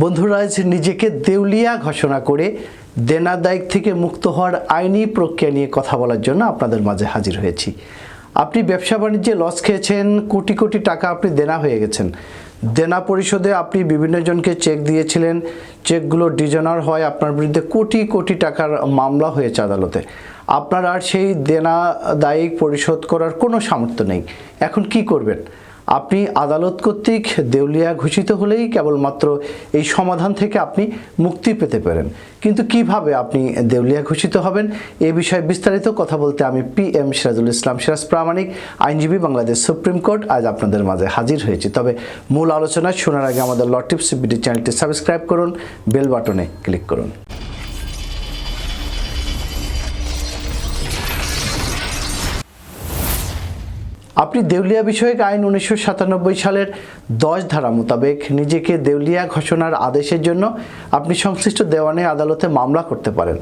বন্ধুরা নিজেকে দেউলিয়া ঘোষণা করে দেনা দায়িক থেকে মুক্ত হওয়ার আইনি প্রক্রিয়া নিয়ে কথা বলার জন্য আপনাদের মাঝে হাজির হয়েছি। আপনি ব্যবসা বাণিজ্যে লস খেয়েছেন, কোটি কোটি টাকা আপনি দেনা হয়ে গেছেন। দেনা পরিশোধে আপনি বিভিন্ন জনকে চেক দিয়েছিলেন। চেকগুলো ডিজনার হয়, আপনার বিরুদ্ধে কোটি কোটি টাকার মামলা হয়েছে আদালতে। আপনার আর সেই দেনা দায়িক পরিশোধ করার কোনো সামর্থ্য নেই। এখন কি করবেন? আপনি আদালত কর্তৃক দেউলিয়া ঘোষিত হলেই কেবলমাত্র এই সমাধান থেকে আপনি মুক্তি পেতে পারেন। কিন্তু কীভাবে আপনি দেউলিয়া ঘোষিত হবেন? এ বিষয়ে বিস্তারিত কথা বলতে আমি পি এম সিরাজুল ইসলাম সিরাজ প্রামাণিক, আইনজীবী বাংলাদেশ সুপ্রিম কোর্ট আজ আপনাদের মাঝে হাজির হয়েছি। তবে মূল আলোচনা শোনার আগে আমাদের লটিপস বিডি চ্যানেলটি সাবস্ক্রাইব করুন, বেল বাটনে ক্লিক করুন। আপনি দেউলিয়া বিষয়ক আইন উনিশশো সাতানব্বই সালের দশ ধারা মোতাবেক নিজেকে দেউলিয়া ঘোষণার আদেশের জন্য আপনি সংশ্লিষ্ট দেওয়ানে আদালতে মামলা করতে পারেন।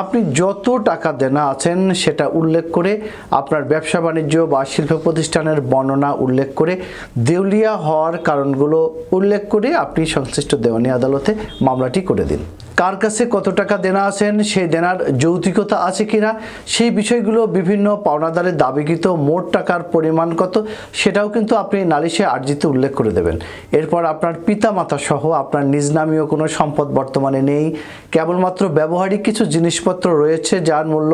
আপনি যত টাকা দেনা আছেন সেটা উল্লেখ করে আপনার ব্যবসা বাণিজ্য বা শিল্প প্রতিষ্ঠানের বর্ণনা উল্লেখ করে দেউলিয়া হওয়ার কারণগুলো উল্লেখ করে আপনি সংশ্লিষ্ট দেওয়ানি আদালতে মামলাটি করে দিন। কার কাছে কত টাকা দেনা আছেন, সেই দেনার যৌতিকতা আছে কিনা, সেই বিষয়গুলো বিভিন্ন পাওনাদারের দাবিকৃত মোট টাকার পরিমাণ কত, সেটাও কিন্তু আপনি নালিশে আর্জিতে উল্লেখ করে দেবেন। এরপর আপনার পিতামাতা সহ আপনার নিজ নামীয় কোনো সম্পদ বর্তমানে নেই। কেবলমাত্র ব্যবহারিক কিছু জিনিসপত্র রয়েছে, যার মূল্য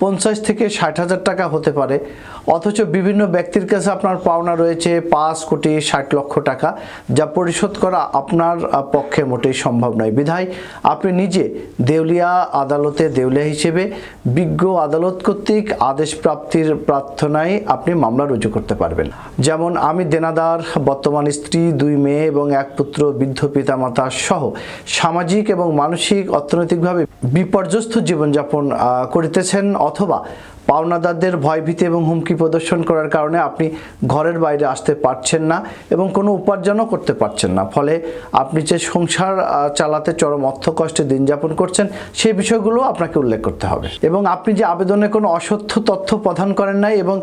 পঞ্চাশ থেকে ষাট হাজার টাকা হতে পারে। অথচ বিভিন্ন ব্যক্তির কাছে আপনার পাওনা রয়েছে পাঁচ কোটি ষাট লক্ষ টাকা, যা পরিশোধ করা আপনার পক্ষে মোটেই সম্ভব নয়। বিধায় আপনি নিজে দেউলিয়া আদালতে দেউলিয়া হিসেবে বিজ্ঞ আদালত কর্তৃক আদেশ প্রাপ্তির প্রার্থনায় আপনি মামলা রুজু করতে পারবেন। যেমন আমি দেনাদার, বর্তমান স্ত্রী, দুই মেয়ে এবং এক পুত্র, বৃদ্ধ পিতামাতা সহ সামাজিক এবং মানসিক অর্থনৈতিকভাবে বিপর্যস্ত জীবনযাপন করিতেছেন অথবা পাওনাদারদের ভয়ভীতি এবং হুমকি প্রদর্শন করার কারণে আপনি ঘরের বাইরে আসতে পারছেন না এবং কোনো উপার্জনও করতে পারছেন না। ফলে আপনি যে সংসার চালাতে চরম অর্থ কষ্টে দিন যাপন করছেন সেই বিষয়গুলো আপনাকে উল্লেখ করতে হবে। এবং আপনি যে আবেদনে কোনো অসত্য তথ্য প্রদান করেন নাই এবং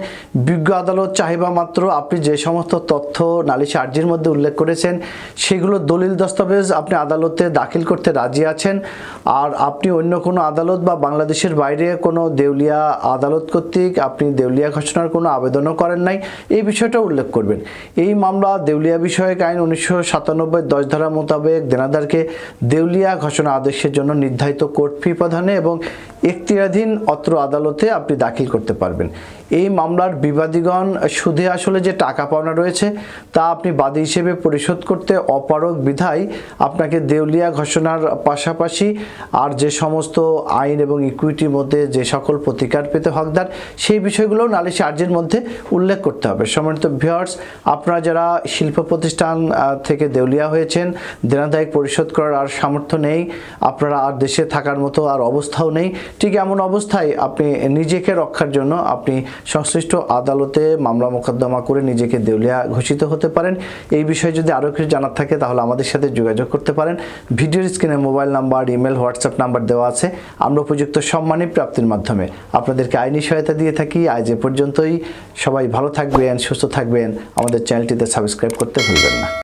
বিজ্ঞ আদালত চাহিবা মাত্র আপনি যে সমস্ত তথ্য নালিশ আর্জির মধ্যে উল্লেখ করেছেন, সেগুলো দলিল দস্তাবেজ আপনি আদালতে দাখিল করতে রাজি আছেন। আর আপনি অন্য কোনো আদালত বা বাংলাদেশের বাইরে কোনো দেউলিয়া আদালত কর্তৃক আপনি দেউলিয়া ঘোষণার কোনো আবেদনও করেন নাই। এই বিষয়টা উল্লেখ করবেন। এই মামলা দেউলিয়া বিষয়ক আইন উনিশশো সাতানব্বই দশ ধারা মোতাবেক দেনাদারকে দেউলিয়া ঘোষণা আদেশের জন্য নির্ধারিত কোর্ট ফি প্রধানে এবং এখতিয়াধীন অত্র আদালতে আপনি দাখিল করতে পারবেন। এই মামলার বিবাদীগণ সুদে আসলে যে টাকা পাওনা রয়েছে, তা আপনি বাদী হিসেবে পরিশোধ করতে অপারগ বিধায় আপনাকে দেউলিয়া ঘোষণার পাশাপাশি আর যে সমস্ত আইন এবং ইকুইটির মধ্যে যে সকল প্রতিকার পেতে হকদার, সেই বিষয়গুলো নালিশ আর্জির মধ্যে উল্লেখ করতে হবে। সম্মানিত ভিউয়ার্স আপনারা যারা শিল্প প্রতিষ্ঠান থেকে দেউলিয়া হয়েছেন, দেনাদায়ক পরিশোধ করার আর সামর্থ্য নেই, আপনারা আর দেশে থাকার মতো আর অবস্থাও নেই, ঠিক এমন অবস্থায় আপনি নিজেকে রক্ষার জন্য আপনি সংশ্লিষ্ট আদালতে মামলা মোকদ্দমা করে নিজেকে দেউলিয়া ঘোষিত হতে পারেন। এই বিষয়ে যদি আরও কিছু জানার থাকে, তাহলে আমাদের সাথে যোগাযোগ করতে পারেন। ভিডিওর স্ক্রিনে mobile number, email, WhatsApp number দেওয়া আছে। আমরা উপযুক্ত সম্মানী প্রাপ্তির মাধ্যমে আপনাদেরকে আইনি সহায়তা দিয়ে থাকি। আজ এ পর্যন্তই। সবাই ভালো থাকবেন, সুস্থ থাকবেন। আমাদের চ্যানেলটিতে সাবস্ক্রাইব করতে ভুলবেন না।